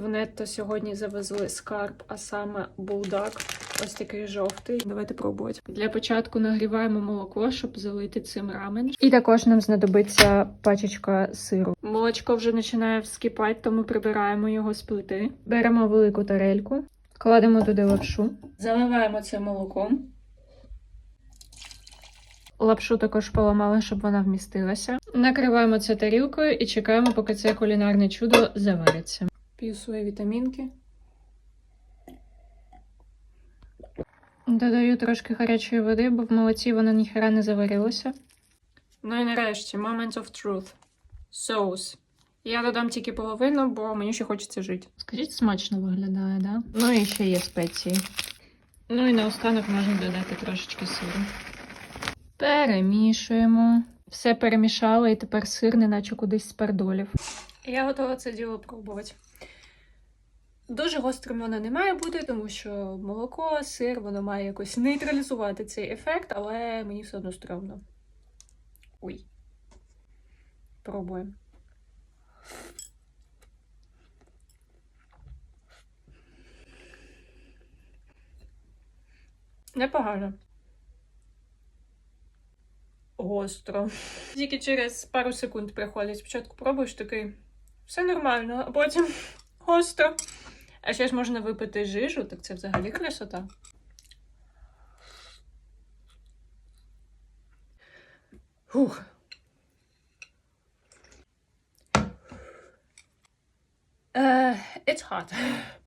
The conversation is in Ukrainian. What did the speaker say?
В нетто сьогодні завезли скарб, а саме булдак. Ось такий жовтий. Давайте пробувати. Для початку нагріваємо молоко, щоб залити цим рамен. І також нам знадобиться пачечка сиру. Молочко вже починає вскипати, тому прибираємо його з плити. Беремо велику тарельку, кладемо туди лапшу, заливаємо це молоком. Лапшу також поламали, щоб вона вмістилася. Накриваємо це тарілкою і чекаємо, поки це кулінарне чудо завариться. П'ю свої вітамінки. Додаю трошки гарячої води, бо в молоці воно ніхера не заварилося. Ну і нарешті, moment of truth. Соус. Я додам тільки половину, бо мені ще хочеться жити. Скажіть, смачно виглядає, да? Ну і ще є спеції. Ну і наостанок можна додати трошечки сиру. Перемішуємо. Все перемішали, і тепер сир, неначе кудись спердолів. Я готова це діло пробувати. Дуже гострим воно не має бути, тому що молоко, сир, воно має якось нейтралізувати цей ефект, але мені все одно стрьомно. Ой. Пробуємо. Непогано. Гостро. Тільки через пару секунд приходить. Спочатку пробуєш такий. Все нормально, а потім гостро. А ще ж можна випити жижу, так це взагалі красота. Фух. Uh, it's hot.